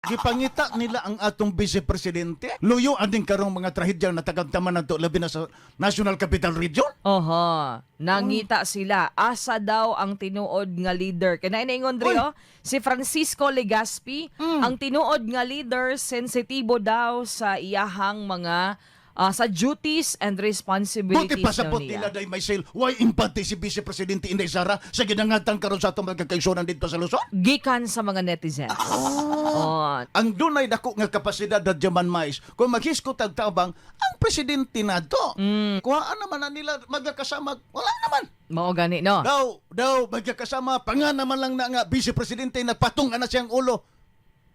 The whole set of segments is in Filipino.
Gipangita nila ang atong vice presidente. Luyo aning karong mga trahedyang natagamtaman nato labi na sa National Capital Region. Oho, nangita sila. Asa daw ang tinuod nga leader. Kaya inaingon Uy! Drio, si Francisco Legaspi, ang tinuod nga leader, sensitibo daw sa iyahang mga ah, sa duties and responsibilities Buti pa sa nila day may sale. Why empathy si Vice Presidente Inday Sara sa ginangatan karon sa atong mga kaigsunan dito sa Luzon? Gikan sa mga netizens. Oh. Ang dunay dako nga kapasidad na Jaman Mais kung maghiskot ang tabang ang presidente na to. Mm. Kuhaan naman na nila magkakasama. Wala naman. Mao gani no. Daw, daw, magkakasama. Panga naman lang na nga, vice presidente, nagpatong na siyang ulo.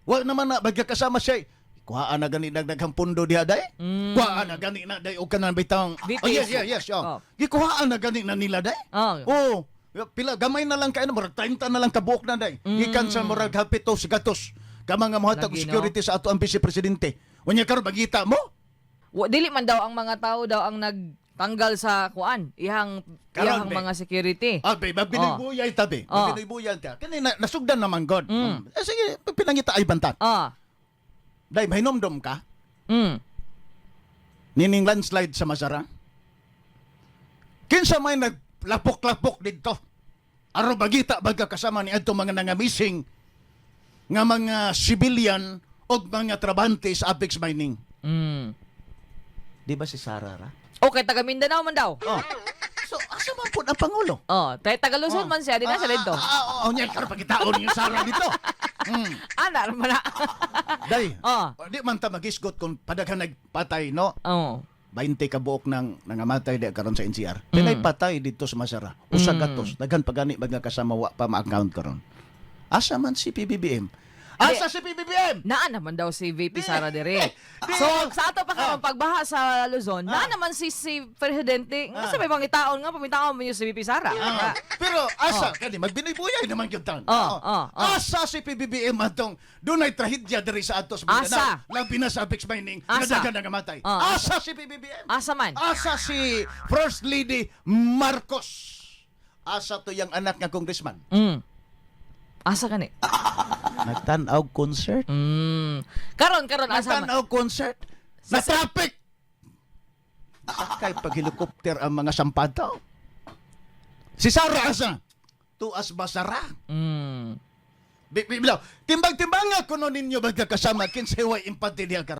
Wala naman na, magkakasama siya. Kuhaan na gani nagdaghang pundo diha day. Mm. Kuhaan na gani na day o ka na bitang. Oh yes, yes, yes. Oh. Oh. Gikuhaan na gani na nila day. Oh. Oh. Pila gamay na lang kay ano, murag 30 na lang kabuok na day. Gikan sa murag hapito sa gatos. Kama nga mohatag og Mm. No? security sa ato ang vice presidente. Unya karon magita mo? Wa- Dili man daw ang mga tao daw ang nagtanggal sa kuan, ihang Karon, ihang be. mga security. Ah, be, magbinibuyay tabi. Oh. Magbinibuyay ta. Kani na, nasugdan naman God. Mm. Eh, sige, pinangita ay bantat. Ah. Day, mahinomdom ka? Mm. Nining landslide sa Masara? Kinsa may naglapok-lapok dito? Aro bagita baga kasama ni adto mga nangamising nga mga civilian o mga trabante sa Apex Mining. Mm. Di ba si Sara ra? Okay, taga Mindanao man daw. Oh. So, asa man po ang Pangulo? Oh, tay taga Luzon Oh. man siya, di na sa dito. Ah, ah, ah, oh, niya, karon pagkitaon yung Sara dito. Hmm. Ana man na. Day, Oh. di man ta magisgot kung padaghan nagpatay, no? Oh. 20 ka buok ng nangamatay di karon sa NCR. Mm. Pinay patay dito sa Masara. Usa Mm. gatos, daghan pagani mga kasama wa pa ma-account karon. Asa man si PBBM? Asa si PBBM? Naa naman daw si VP Sara. Dere. So, sa ato pa Ah. ka pagbaha sa Luzon, naa naman si si Presidente, nga Ah. sa may pangitaon nga, pamitaon mo yung si VP Sara. Ah, pero asa kani magbinibuyay naman gyud tan. Oh, oh, oh. Asa si PBBM atong dunay trahedya diri sa atos Asa? Labi na sa Apex Mining nga Asa? daghan nangamatay. Oh. Asa si PBBM? Asa man? Asa si First Lady Marcos? Asa to yung anak nga congressman? Mm. Asa kani? Nagtanaw concert? Mm. Karon karon asa man? Nagtanaw concert? Na traffic! Sakay pag helicopter ang mga sampataw. Si Sara asa? Tuas Basara. Mm. Bi- bi- bilaw, Timbang-timbanga kuno ninyo magkakasama kinsay way karon.